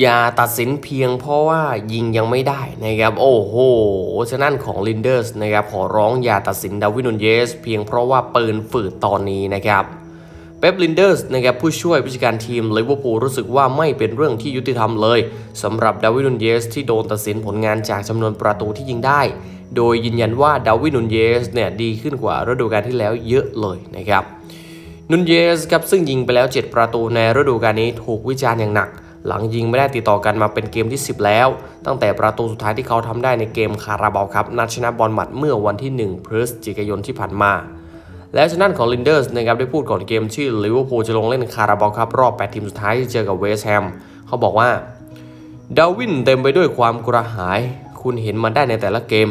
อย่าตัดสินเพียงเพราะว่ายิงยังไม่ได้นะครับโอ้โหฉะนั้นของลินเดอร์สนะครับขอร้องอย่าตัดสินดาวินนเยส เพียงเพราะว่าปืนฝืดตอนนี้นะครับเป๊ปลินเดอร์สนะครับผู้ช่วยผู้จัดการทีมลิเวอร์พูลรู้สึกว่าไม่เป็นเรื่องที่ยุติธรรมเลยสำหรับดาวินนูนเยส ที่โดนตัดสินผลงานจากจำนวนประตูที่ยิงได้ โดยยืนยันว่าดาวินนูนเยสเนี่ยดีขึ้นกว่าฤดูกาลที่แล้วเยอะเลยนะครับนุนเยสครับซึ่งยิงไปแล้ว 7 ประตูในฤดูกาลนี้ถูกวิจารณ์อย่างหนัก หลังยิงไม่ได้ติดต่อกันมาเป็นเกมที่ 10 แล้ว ตั้งแต่ประตูสุดท้ายที่เขาทำได้ในเกมคาราบาวครับนัดชนะบอลหมัดเมื่อวันที่ 1 พฤศจิกายนที่ผ่านมา และชนะของลินเดอร์สนะครับได้พูดก่อนเกมที่ลิเวอร์พูลจะลงเล่นคาราบาวครับรอบ 8 ทีมสุดท้ายที่เจอกับเวสต์แฮมเขาบอกว่าดาวินเต็มไปด้วยความกระหาย คุณเห็นมันได้ในแต่ละเกม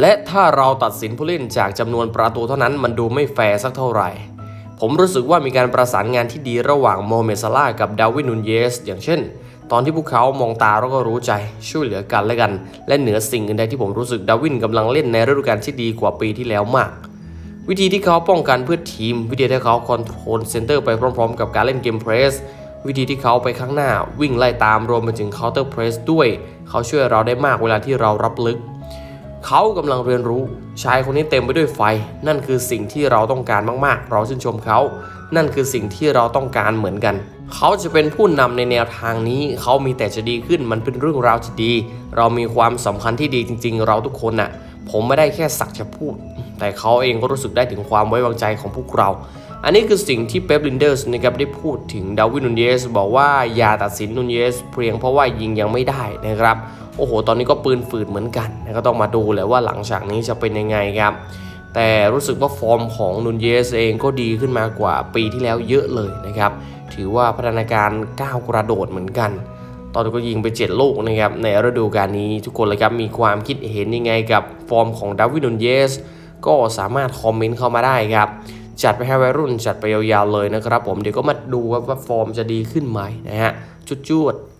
และถ้าเราตัดสินผู้เล่นจากจำนวนประตูเท่านั้นมันดูไม่แฟร์สักเท่าไหร่ ผมรู้สึกว่ามีการประสานงานที่ดีระหว่างโมเมซาลาห์กับดาวินนูนเยส อย่างเช่น ตอนที่พวกเขามองตาแล้วก็รู้ใจช่วยเหลือกันและกัน และเหนือสิ่งอื่นใดที่ผมรู้สึกดาวินกำลังเล่นในฤดูกาลที่ดีกว่าปีที่แล้วมาก วิธีที่เขาป้องกันเพื่อทีม วิธีที่เขาคอนโทรลเซนเตอร์ไปพร้อมๆ กับการเล่นเกมเพรสวิธีที่เขาไปข้างหน้าวิ่งไล่ตามรวมไปถึงเคาน์เตอร์เพรสด้วย เขาช่วยเราได้มากเวลาที่เรารับลึก เขากำลังเรียนรู้ ชายคนนี้เต็มไปด้วยไฟ นั่นคือสิ่งที่เราต้องการมากๆ เราชื่นชมเขา นั่นคือสิ่งที่เราต้องการเหมือนกัน เขาจะเป็นผู้นำในแนวทางนี้ เขามีแต่จะดีขึ้น มันเป็นเรื่องราวที่ดี เรามีความสัมพันธ์ที่ดีจริง ๆ เราทุกคนน่ะ ผมไม่ได้แค่สักจะพูด แต่เขาเองก็รู้สึกได้ถึงความไว้วางใจของพวกเรา อันนี้คือสิ่งที่เป๊ปลินเดอร์สนะครับได้พูดถึงดาวินนูนเยสบอกว่าอย่าตัดสินนูนเยสเพียงเพราะว่ายิงยังไม่ได้นะครับ โอ้โห ตอนนี้ก็ปืนฝืดเหมือนกันนะก็ต้องมาดูแหละว่าหลังจากนี้จะเป็นยังไงครับ แต่รู้สึกว่าฟอร์มของนูนเยสเองก็ดีขึ้นมากว่าปีที่แล้วเยอะเลยนะครับ ถือว่าพัฒนาการก้าวกระโดดเหมือนกัน ตอนนี้ก็ยิงไป 7 ลูกนะครับในฤดูกาลนี้ทุกคนเลยครับมีความคิดเห็นยังไงกับฟอร์มของดาวินนูนเยสก็สามารถคอมเมนต์เข้ามาได้ครับ จัดไปให้วัยรุ่นจัดไปยาวๆเลยนะครับผมเดี๋ยวก็มาดูว่าฟอร์มจะดีขึ้นไหมนะฮะจุดจุดๆ